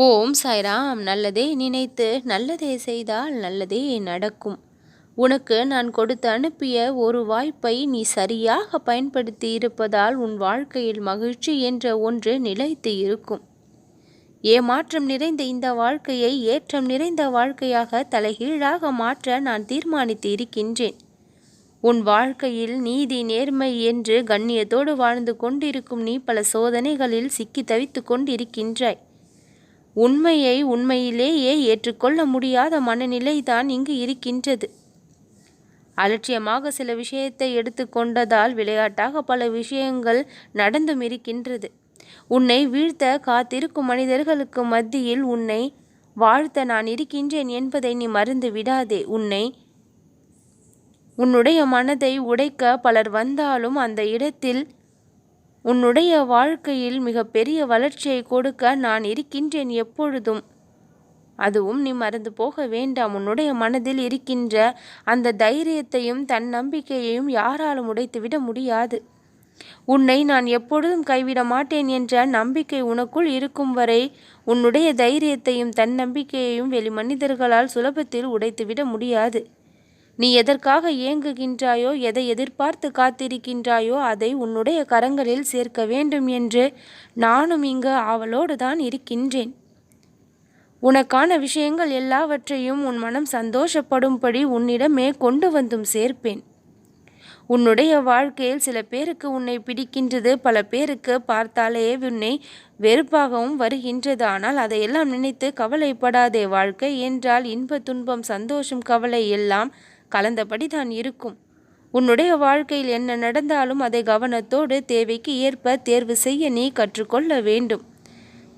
ஓம் சாய்ராம் நல்லதே நினைத்து நல்லதே செய்தால் நல்லதே நடக்கும். உனக்கு நான் கொடுத்து அனுப்பிய ஒரு வாய்ப்பை நீ சரியாக பயன்படுத்தி இருப்பதால் உன் வாழ்க்கையில் மகிழ்ச்சி என்ற ஒன்று நிலைத்து இருக்கும். ஏமாற்றம் நிறைந்த இந்த வாழ்க்கையை ஏற்றம் நிறைந்த வாழ்க்கையாக தலைகீழாக மாற்ற நான் தீர்மானித்து இருக்கின்றேன். உன் வாழ்க்கையில் நீதி நேர்மை என்று கண்ணியத்தோடு வாழ்ந்து கொண்டிருக்கும் நீ பல சோதனைகளில் சிக்கி தவித்து கொண்டிருக்கின்றாய். உண்மையை உண்மையிலேயே ஏற்றுக்கொள்ள முடியாத மனநிலைதான் இங்கு இருக்கின்றது. அலட்சியமாக சில விஷயத்தை எடுத்துக்கொண்டதால் விளையாட்டாக பல விஷயங்கள் நடந்தும் இருக்கின்றது. உன்னை வீழ்த்த காத்திருக்கும் மனிதர்களுக்கு மத்தியில் உன்னை வாழ்த்த நான் இருக்கின்றேன் என்பதை நீ மறந்து விடாதே. உன்னை உன்னுடைய மனதை உடைக்க பலர் வந்தாலும் அந்த இடத்தில் உன்னுடைய வாழ்க்கையில் மிகப்பெரிய வளர்ச்சியை கொடுக்க நான் இருக்கின்றேன் எப்பொழுதும். அதுவும் நீ மறந்து போக வேண்டாம். உன்னுடைய மனதில் இருக்கின்ற அந்த தைரியத்தையும் தன் நம்பிக்கையையும் யாராலும் உடைத்துவிட முடியாது. உன்னை நான் எப்பொழுதும் கைவிட மாட்டேன் என்ற நம்பிக்கை உனக்குள் இருக்கும் வரை உன்னுடைய தைரியத்தையும் தன்னம்பிக்கையையும் வெளி மனிதர்களால் சுலபத்தில் உடைத்துவிட முடியாது. நீ எதற்காக ஏங்குகின்றாயோ எதை எதிர்பார்த்து காத்திருக்கின்றாயோ அதை உன்னுடைய கரங்களில் சேர்க்க வேண்டும் என்று நானும் இங்கு ஆவலோடு தான் இருக்கின்றேன். உனக்கான விஷயங்கள் எல்லாவற்றையும் உன் மனம் சந்தோஷப்படும்படி உன்னிடமே கொண்டு வந்தும் சேர்ப்பேன். உன்னுடைய வாழ்க்கையில் சில பேருக்கு உன்னை பிடிக்கின்றது பல பேருக்கு பார்த்தாலே உன்னை வெறுப்பாகவும் வருகின்றது. ஆனால் அதையெல்லாம் நினைத்து கவலைப்படாதே வாழ்க்கை என்றால் இன்ப துன்பம் சந்தோஷம் கவலை எல்லாம் கலந்தபடி தான் இருக்கும். உன்னுடைய வாழ்க்கையில் என்ன நடந்தாலும் அதை கவனத்தோடு தேவைக்கு ஏற்ப தேர்வு செய்ய நீ கற்றுக்கொள்ள வேண்டும்.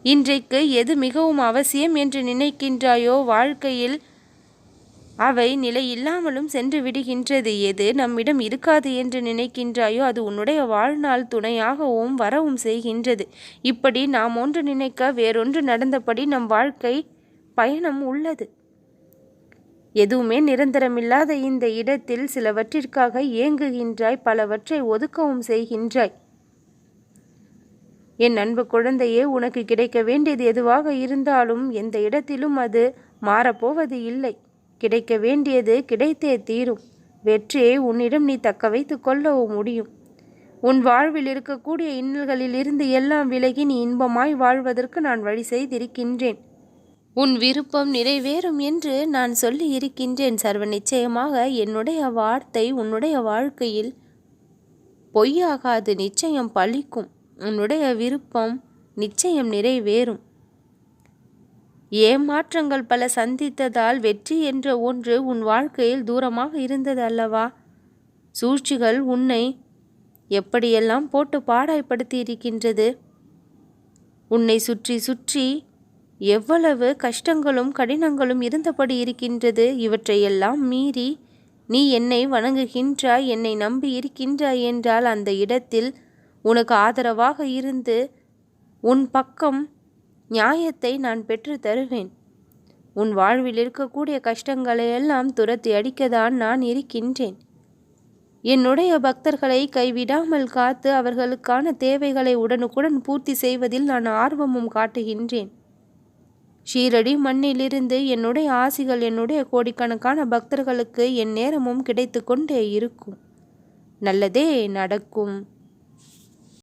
இன்றைக்கு எது மிகவும் அவசியம் என்று நினைக்கின்றாயோ வாழ்க்கையில் அவை நிலை இல்லாமலும் சென்று விடுகின்றது. எது நம்மிடம் இருக்காது என்று நினைக்கின்றாயோ அது உன்னுடைய வாழ்நாள் துணையாகவும் வரவும் செய்கின்றது. இப்படி நாம் ஒன்று நினைக்க வேறொன்று நடந்தபடி நம் வாழ்க்கை பயணம் உள்ளது. எதுவுமே நிரந்தரமில்லாத இந்த இடத்தில் சிலவற்றிற்காக ஏங்குகின்றாய் பலவற்றை ஒதுக்கவும் செய்கின்றாய். என் அன்பு குழந்தையே உனக்கு கிடைக்க வேண்டியது எதுவாக இருந்தாலும் எந்த இடத்திலும் அது மாறப்போவது இல்லை. கிடைக்க வேண்டியது கிடைத்தே தீரும். வெற்றியை உன்னிடம் நீ தக்க வைத்து கொள்ளவும் முடியும். உன் வாழ்வில் இருக்கக்கூடிய இன்னல்களில் இருந்து எல்லாம் விலகி நீ இன்பமாய் வாழ்வதற்கு நான் வழி செய்திருக்கின்றேன். உன் விருப்பம் நிறைவேறும் என்று நான் சொல்லி இருக்கின்றேன் சர்வ நிச்சயமாக என்னுடைய வார்த்தை உன்னுடைய வாழ்க்கையில் பொய்யாகாது நிச்சயம் பழிக்கும். உன்னுடைய விருப்பம் நிச்சயம் நிறைவேறும். ஏமாற்றங்கள் பல சந்தித்ததால் வெற்றி என்ற ஒன்று உன் வாழ்க்கையில் தூரமாக இருந்தது அல்லவா? சூழ்ச்சிகள் உன்னை எப்படியெல்லாம் போட்டு பாடாய்ப்படுத்தி இருக்கின்றது? உன்னை சுற்றி சுற்றி எவ்வளவு கஷ்டங்களும் கடினங்களும் இருந்தபடி இருக்கின்றது இவற்றையெல்லாம் மீறி நீ என்னை வணங்குகின்றாய் என்னை நம்பி இருக்கின்றாய் என்றால் அந்த இடத்தில் உனக்கு ஆதரவாக இருந்து உன் பக்கம் நியாயத்தை நான் பெற்று தருவேன். உன் வாழ்வில் இருக்கக்கூடிய கஷ்டங்களையெல்லாம் துரத்தி அடிக்கதான் நான் இருக்கின்றேன். என்னுடைய பக்தர்களை கைவிடாமல் காத்து அவர்களுக்கான தேவைகளை உடனுக்குடன் பூர்த்தி செய்வதில் நான் ஆர்வமும் காட்டுகின்றேன். ஷீரடி மண்ணிலிருந்து என்னுடைய ஆசிகள் என்னுடைய கோடிக்கணக்கான பக்தர்களுக்கு என் நேரமும் கிடைத்து கொண்டே இருக்கும். நல்லதே நடக்கும்.